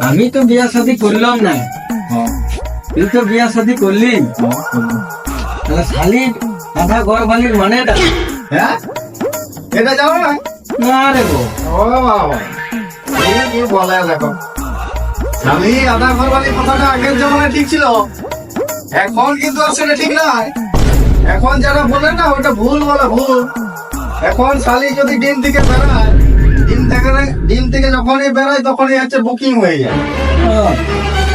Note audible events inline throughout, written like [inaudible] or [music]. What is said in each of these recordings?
আমি তো বিয়া শাদি করলাম না। হ্যাঁ, তুই তো বিয়া শাদি করলি। হ্যাঁ, তাহলে শালি আধা ঘর বালির মানেটা? হ্যাঁ? এটা যাও না। না রে গো ও বাবা এই কি বলে দেখো। আমি আধা ঘর বাড়ি কথাটা আগের জমানায় ঠিক ছিল। এখন কিন্তু আর সেটা ঠিক নয়। এখন যারা বলে না ওটা ভুল বলে ভুল। এখন শালি যদি ডিম থেকে বেড়ায় ডিম থেকে ডিম থেকে যখনই বেড়ায় তখনই হচ্ছে বুকিং হয়ে যায়।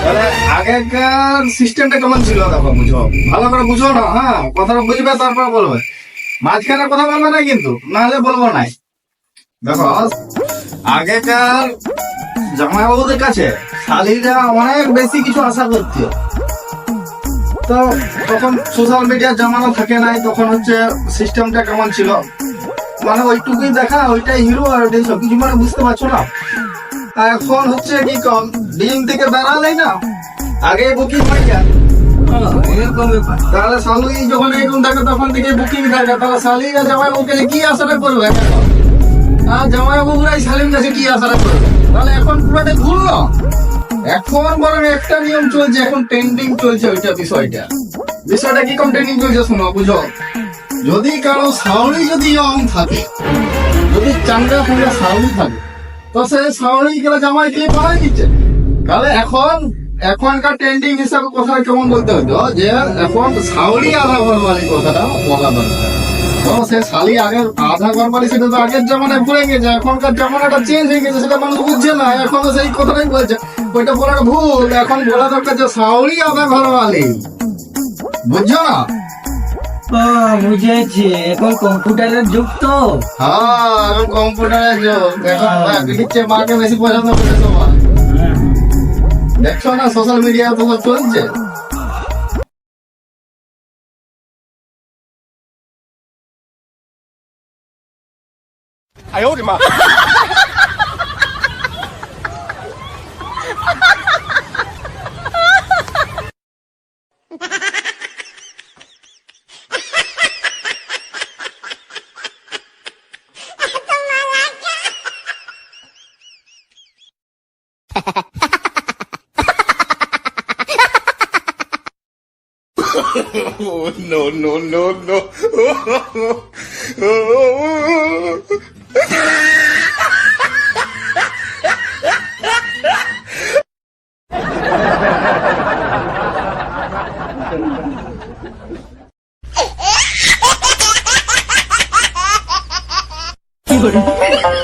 তাহলে আগেকার সিস্টেমটা কেমন ছিল দেখো, বুঝো? ভালো করে বুঝো না হ্যাঁ কথাটা বুঝবে, তারপর বলবে। মাঝখানে কথা বলবে না কিন্তু, নাহলে বলব নাই। দেখো, আগেকার জামাইবাবুদের কাছে শালিরা অনেক বেশি কিছু আশা করতো। তো তখন সোশ্যাল মিডিয়ার জামানো থাকে নাই, তখন হচ্ছে সিস্টেমটা কেমন ছিল? মানে ওইটুকুই দেখা ওইটাই হিরো আর ওইটাই সব কিছু মানে বুঝতে পারছ না? এখন হচ্ছে কি কম, ডিম থেকে বেড়ালেই না, আগে বুকিং হয়ে যায়। বুকিং তাহলে জামাই কি করবে? আর জামাই কি করবে? তাহলে এখন বরং একটা নিয়ম চলছে, এখন ট্রেন্ডিং চলছে ওইটা বিষয়টা। বিষয়টা কি কম ট্রেন্ডিং চলছে, শোনো, বুঝো? যদি কারও সাউরি যদি ইয়ং থাকে, যদি চাঙ্গা ফুঙ্গা সাউরি থাকে, তো সে সাউরি গেলে জামাই দিয়ে পালাই দিচ্ছে তাহলে এখন, এখনকার ট্রেন্ডিং হিসাবে কথা কেমন বলতে হতো যে এখন শাওরি আধা ঘরবালি কথাটা বলা দরকার তো সে শালি আগের, আধা ঘরবালি সেটা তো আগের জামানায় ভুলে গেছে, এখনকার জামানাটা চেঞ্জ হয়ে গেছে, সেটা মানুষ বুঝছে না। এখন তো সেই কথাটাই বলছে, ওইটা বলার ভুল। এখন বলা দরকার যে শাওরি আধা ঘরবালি বুঝছ না? ও বুঝেছি। এখন কম্পিউটারের যুগ তো। হ্যাঁ এখন কম্পিউটারের যুগ। এখন দিচ্ছে মাকে বেশি পছন্দ করে সবাই দেখছ না সোশ্যাল মিডিয়া তো সব চলছে? oh, no, no, no, no. You're [laughs]